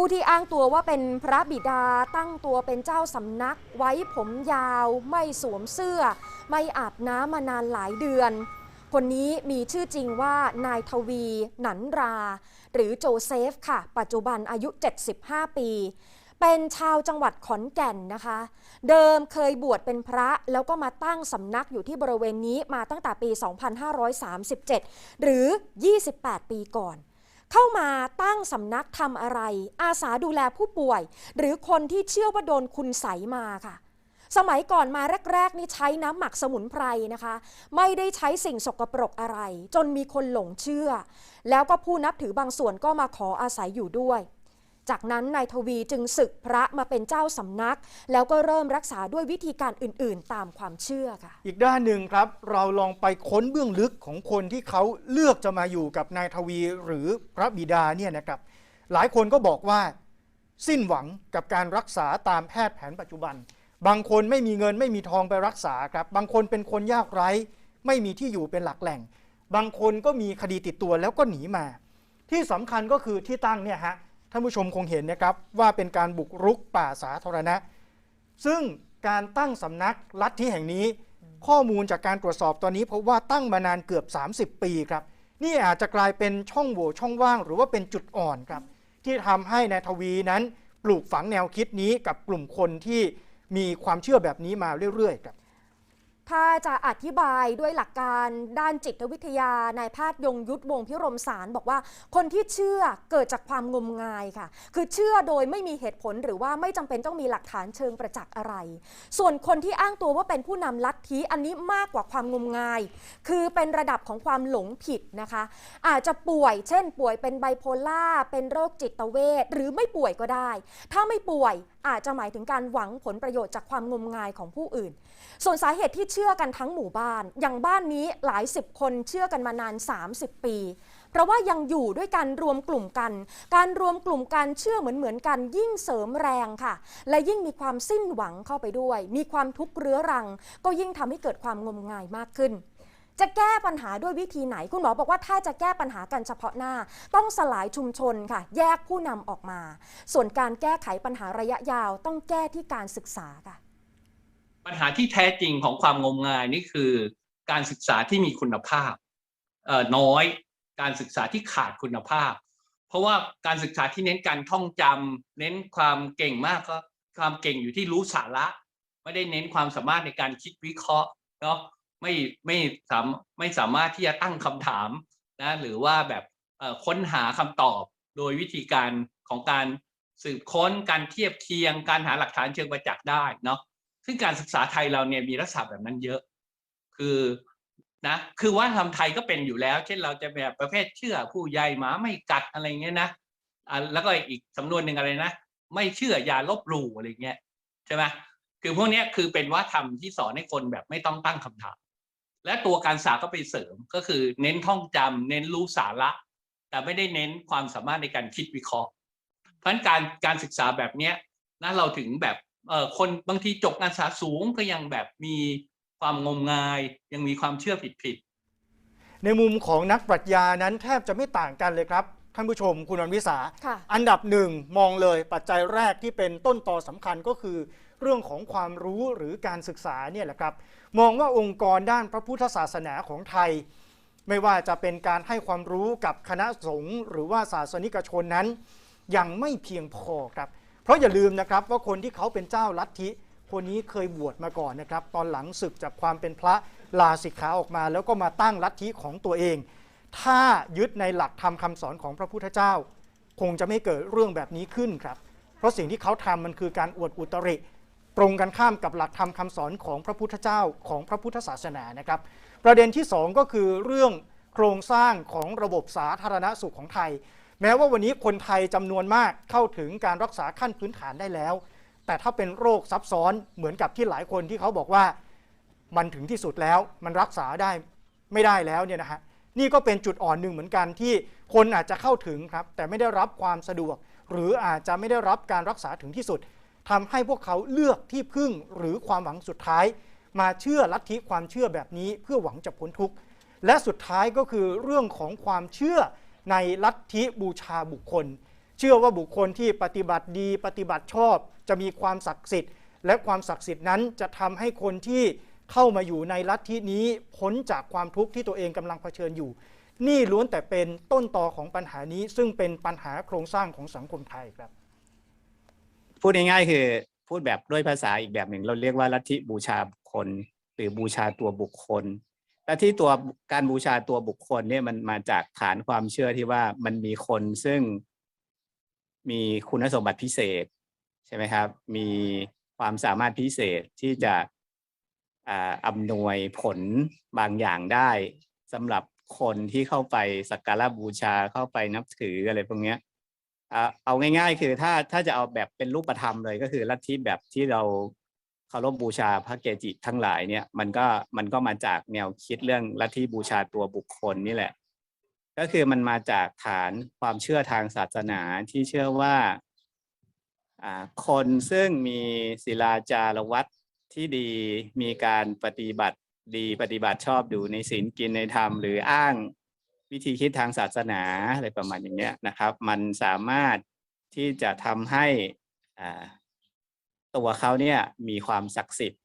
ผู้ที่อ้างตัวว่าเป็นพระบิดาตั้งตัวเป็นเจ้าสำนัก ไว้ผมยาวไม่สวมเสื้อ ไม่อาบน้ำมานานหลายเดือน คนนี้มีชื่อจริงว่านายทวี หนันรา หรือโจเซฟค่ะ ปัจจุบันอายุ 75 ปี เป็นชาวจังหวัดขอนแก่นนะคะ เดิมเคยบวชเป็นพระแล้วก็มาตั้งสำนักอยู่ที่บริเวณนี้มาตั้งแต่ปี 2537 หรือ 28 ปีก่อน เข้ามาตั้งสำนักทำอะไร อาสาดูแลผู้ป่วย หรือคนที่เชื่อว่าโดนคุณใสมาค่ะ สมัยก่อนมาแรก ๆ นี่ใช้น้ำหมักสมุนไพรนะคะ ไม่ได้ใช้สิ่งสกปรกอะไร จนมีคนหลงเชื่อ แล้วก็ผู้นับถือบางส่วนก็มาขออาศัยอยู่ด้วย จากนั้นนายทวีจึงศึกพระมาเป็นเจ้าสำนัก แล้วก็เริ่มรักษาด้วยวิธีการอื่น ๆ ตามความเชื่อค่ะ อีกด้านหนึ่งครับ เราลองไปค้นเบื้องลึกของคนที่เขาเลือกจะมาอยู่กับนายทวีหรือพระบิดาเนี่ยนะครับ หลายคนก็บอกว่าสิ้นหวังกับการรักษาตามแพทย์แผนปัจจุบัน บางคนไม่มีเงินไม่มีทองไปรักษาครับ บางคนเป็นคนยากไร้ ไม่มีที่อยู่เป็นหลักแหล่ง บางคนก็มีคดีติดตัวแล้วก็หนีมา ที่สำคัญก็คือที่ตั้งเนี่ยฮะ ท่านผู้ชมคงเห็นนะครับว่าเป็นการบุกรุกป่าสาธารณะ ซึ่งการตั้งสำนักลัทธิแห่งนี้ ข้อมูลจากการตรวจสอบตอนนี้พบว่าตั้งมานานเกือบ 30 ปีครับ นี่อาจจะกลายเป็นช่องโหว่ช่องว่าง หรือว่าเป็นจุดอ่อนครับ ที่ทำให้นายทวีนั้นปลูกฝังแนวคิดนี้กับกลุ่มคนที่มีความเชื่อแบบนี้มาเรื่อยๆครับ ถ้าจะอธิบายด้วยหลักการด้านจิตวิทยานายแพทย์ยงยุทธวงพิรมสารบอกว่า คนที่เชื่อเกิดจากความงมงายค่ะ คือเชื่อโดยไม่มีเหตุผลหรือว่าไม่จำเป็นต้องมีหลักฐานเชิงประจักษ์อะไร ส่วนคนที่อ้างตัวว่าเป็นผู้นำลัทธิอันนี้มากกว่าความงมงาย คือเป็นระดับของความหลงผิดนะคะ อาจจะป่วย เช่น ป่วยเป็นไบโพล่าเป็นโรคจิตเวชหรือไม่ป่วยก็ได้ ถ้าไม่ป่วยอาจจะหมายถึงการหวังผลประโยชน์จากความงมงายของผู้อื่น ส่วนสาเหตุที่เชื่อกันทั้งหมู่บ้าน อย่างบ้านนี้หลายสิบคนเชื่อกันมานาน 30 ปี เพราะว่ายังอยู่ด้วยกันรวมกลุ่มกัน การรวมกลุ่มกันเชื่อเหมือนเหมือนๆกันยิ่งเสริมแรงค่ะ และยิ่งมีความสิ้นหวังเข้าไปด้วย มีความทุกข์เรื้อรัง ก็ยิ่งทำให้เกิดความงมงายมากขึ้น จะแก้ปัญหาด้วยวิธีไหน คุณหมอบอกว่าถ้าจะแก้ปัญหากันเฉพาะหน้า ต้องสลายชุมชนค่ะ แยกผู้นำออกมา ส่วนการแก้ไขปัญหาระยะยาว ต้องแก้ที่การศึกษาค่ะ ปัญหาที่แท้จริงของความงมงายนี่คือ การศึกษาที่มีคุณภาพเอ่อน้อย การศึกษาที่ขาดคุณภาพ เพราะว่าการศึกษาที่เน้นการท่องจำเน้นความเก่งมากก็ความเก่งอยู่ที่รู้สาระ ไม่ได้เน้นความสามารถในการคิดวิเคราะห์เนาะ ไม่ไม่สามไม่สามารถที่จะตั้งคำถามนะหรือว่าแบบค้นหาคำตอบโดยวิธีการของการสืบค้นการเทียบเคียง การหาหลักฐานเชิงประจักษ์ได้เนาะซึ่งการศึกษาไทยเราเนี่ยมีลักษณะแบบนั้นเยอะ คือนะคือว่าทำไทยก็เป็นอยู่แล้ว เช่นเราจะแบบประเภทเชื่อผู้ใหญ่หมาไม่กัดอะไรเงี้ยนะอ่าแล้วก็อีกสำนวนหนึ่งอะไรนะ ไม่เชื่ออย่าลบหลู่อะไรเงี้ยใช่ไหมคือพวกนี้คือเป็นว่าทำที่สอนให้คนแบบไม่ต้องตั้งคำถาม และตัวการศึกษาก็ไปเสริมก็คือเน้นท่องจำเน้นรู้สาระ แต่ไม่ได้เน้นความสามารถในการคิดวิเคราะห์ เพราะฉะนั้นการการศึกษาแบบเนี้ยนะเราถึงแบบเอ่อคนบางทีจบการศึกษาสูงก็ยังแบบมีความงมงาย ยังมีความเชื่อผิดผิดๆในมุมของนักปรัชญานั้นแทบจะไม่ต่างกันเลยครับท่านผู้ชมคุณวันวิสาค่ะอันดับหนึ่งมองเลยปัจจัยแรกที่เป็นต้นตอสำคัญก็คือ เรื่องของความรู้หรือการศึกษาเนี่ยแหละครับมองว่าองค์กรด้านพระพุทธศาสนาของไทย ไม่ว่าจะเป็นการให้ความรู้กับคณะสงฆ์หรือว่าศาสนิกชนนั้น ยังไม่เพียงพอครับเพราะอย่าลืมนะครับว่าคนที่เขาเป็นเจ้าลัทธิคนนี้เคยบวชมาก่อนนะครับ ตอนหลังศึกจากความเป็นพระลาสิกขาออกมา แล้วก็มาตั้งลัทธิของตัวเอง ถ้ายึดในหลักธรรมคำสอนของพระพุทธเจ้า คงจะไม่เกิดเรื่องแบบนี้ขึ้นครับ เพราะสิ่งที่เขาทำมันคือการอวดอุตริ ตรงกันข้ามกับหลักธรรมคำสอนของพระพุทธเจ้าของพระพุทธศาสนานะครับ ประเด็นที่ 2 ก็คือเรื่องโครงสร้างของระบบสาธารณสุขของไทย แม้ว่าวันนี้คนไทยจำนวนมากเข้าถึงการรักษาขั้นพื้นฐานได้แล้ว แต่ถ้าเป็นโรคซับซ้อนเหมือนกับที่หลายคนที่เขาบอกว่ามันถึงที่สุดแล้วมันรักษาได้ไม่ได้แล้วเนี่ยนะฮะนี่ก็เป็นจุดอ่อนหนึ่งเหมือนกันที่คนอาจจะเข้าถึงครับแต่ไม่ได้รับความสะดวก หรืออาจจะไม่ได้รับการรักษาถึงที่สุด ทำให้พวกเขาเลือกที่พึ่งหรือความหวังสุดท้าย มาเชื่อลัทธิความเชื่อแบบนี้เพื่อหวังจะพ้นทุกข์และสุดท้ายก็คือเรื่องของความเชื่อในลัทธิบูชาบุคคล เชื่อว่าบุคคลที่ปฏิบัติดีปฏิบัติชอบ จะมีความศักดิ์สิทธิ์ และความศักดิ์สิทธิ์นั้นจะทำให้คนที่เข้ามาอยู่ในลัทธินี้พ้นจากความทุกข์ที่ตัวเองกำลังเผชิญอยู่ นี่ล้วนแต่เป็นต้นตอของปัญหานี้ซึ่งเป็นปัญหาโครงสร้างของสังคมไทยครับ พูดง่ายๆคือ พูดแบบด้วยภาษาอีกแบบหนึ่ง เราเรียกว่าลัทธิบูชาคคลหรือบูชาตัวบุคคลและที่ตัวการบูชาตัวบุคคลเนี่ยมันมาจากฐานความเชื่อที่ว่ามันมีคนซึ่งมีคุณสมบัติพิเศษใช่ไหมครับ มีความสามารถพิเศษที่จะอ่าอำนวยผลบางอย่างได้สำหรับคนที่เข้าไปสักการะบูชาเข้าไปนับถืออะไรพวกเนี้ย เอาง่าย ๆ คือถ้าถ้าจะเอาแบบเป็นรูปธรรมเลยก็คือลัทธิแบบที่เราเคารพบูชาพระเกจิทั้งหลายเนี่ยมันก็มันก็มาจากแนวคิดเรื่องลัทธิบูชาตัวบุคคลนี่แหละ ก็คือมันมาจากฐานความเชื่อทางศาสนาที่เชื่อว่าคนซึ่งมีศีลาจารวัตที่ดีมีการปฏิบัติดีปฏิบัติชอบดูในศีลกินในธรรม หรืออ้าง วิธีคิดทางศาสนาอะไรประมาณอย่างเงี้ยนะครับ มันสามารถที่จะทำให้ตัวเขาเนี่ยมีความศักดิ์สิทธิ์